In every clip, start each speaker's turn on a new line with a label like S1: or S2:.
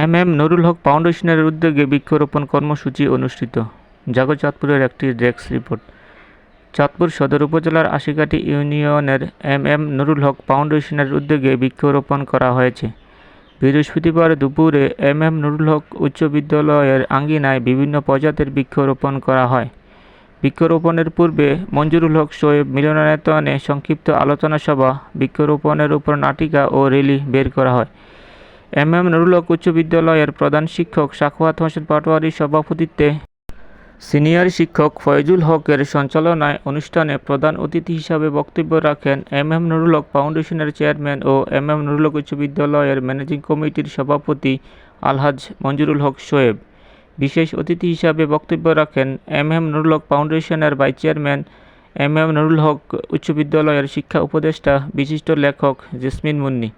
S1: M M Nurul Haque ফাউন্ডেশনের উদ্যোগে বৃক্ষরোপণ কর্মসূচি অনুষ্ঠিত। জাগো চাঁদপুরের একটি ডেস্ক রিপোর্ট। চাঁদপুর সদর উপজেলার আশিকাঠি ইউনিয়নের এম এম নুরুল হক ফাউন্ডেশনের উদ্যোগে বৃক্ষরোপণ করা হয়েছে। বৃহস্পতিবার দুপুরে এম এম নুরুল হক উচ্চ বিদ্যালয়ের আঙ্গিনায় বিভিন্ন প্রজাতির বৃক্ষরোপণ করা হয়। বৃক্ষরোপণের পূর্বে মঞ্জুরুল হক শোয়েব মিলনায়তনে সংক্ষিপ্ত আলোচনা সভা, বৃক্ষরোপণের উপর নাটিকা ও র্যালি বের করা হয়। এম এম নুরুল হক উচ্চ বিদ্যালয়ের প্রধান শিক্ষক সাখোয়াত হোসেন পাটোয়ারির সভাপতিত্বে। সিনিয়র শিক্ষক ফয়জুল হকের সঞ্চালনায় অনুষ্ঠানে প্রধান অতিথি হিসাবে বক্তব্য রাখেন এম এম নুরুল হক ফাউন্ডেশনের চেয়ারম্যান ও এম এম নুরুল হক উচ্চ বিদ্যালয়ের ম্যানেজিং কমিটির সভাপতি আলহাজ মঞ্জুরুল হক শোয়েব বিশেষ অতিথি হিসাবে বক্তব্য রাখেন এম এম নুরুল হক ফাউন্ডেশনের vice chairman M M Nurul Haque উচ্চ বিদ্যালয়ের শিক্ষা উপদেষ্টা, বিশিষ্ট লেখক jasmine Munni.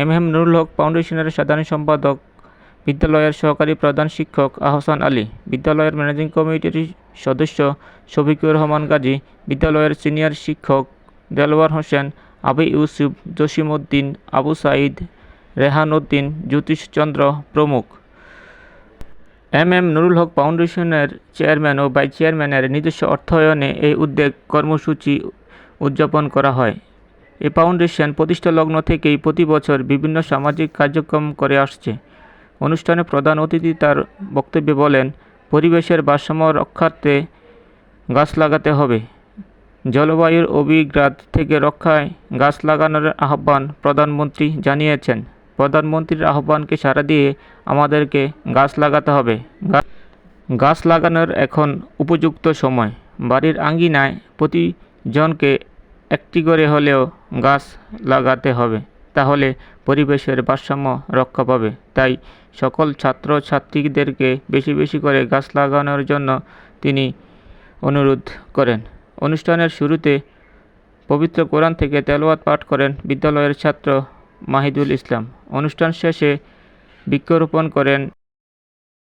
S1: M M Nurul Haque ফাউন্ডেশনের সাধারণ সম্পাদক, বিদ্যালয়ের সহকারী প্রধান শিক্ষক আহসান আলী, বিদ্যালয়ের ম্যানেজিং কমিটির সদস্য শফিকুর রহমান গাজী, বিদ্যালয়ের সিনিয়র শিক্ষক দেলোয়ার হোসেন, আবি ইউসুফ, জসিম উদ্দিন, আবু সাঈদ, রেহান উদ্দিন জ্যোতিষচন্দ্র প্রমুখ। এম এম নুরুল হক ফাউন্ডেশনের চেয়ারম্যান ও ভাইস চেয়ারম্যানের নিজস্ব অর্থায়নে এই উদ্যোগ কর্মসূচি উদযাপন করা হয়। এ ফাউন্ডেশন প্রতিষ্ঠা লগ্ন থেকেই প্রতি বছর বিভিন্ন সামাজিক কার্যক্রম করে আসছে। অনুষ্ঠানে প্রধান অতিথি তার বক্তব্যে বলেন, পরিবেশের ভারসাম্য রক্ষার্থে গাছ লাগাতে হবে। জলবায়ুর অভিঘাত থেকে রক্ষায় গাছ লাগানোর আহ্বান প্রধানমন্ত্রী জানিয়েছেন। প্রধানমন্ত্রীর আহ্বানকে সাড়া দিয়ে আমাদেরকে গাছ লাগাতে হবে। গাছ লাগানোর এখন উপযুক্ত সময়। বাড়ির আঙ্গিনায় প্রতিজনকে একটি করে হলেও গাছ লাগাতে হবে, তাহলে পরিবেশের ভারসাম্য রক্ষা পাবে। তাই সকল ছাত্র ছাত্রীদেরকে বেশি বেশি করে গাছ লাগানোর জন্য তিনি অনুরোধ করেন। অনুষ্ঠানের শুরুতে পবিত্র কোরআন থেকে তেলোয়াত পাঠ করেন বিদ্যালয়ের ছাত্র মাহিদুল ইসলাম। অনুষ্ঠান শেষে বৃক্ষরোপণ করেন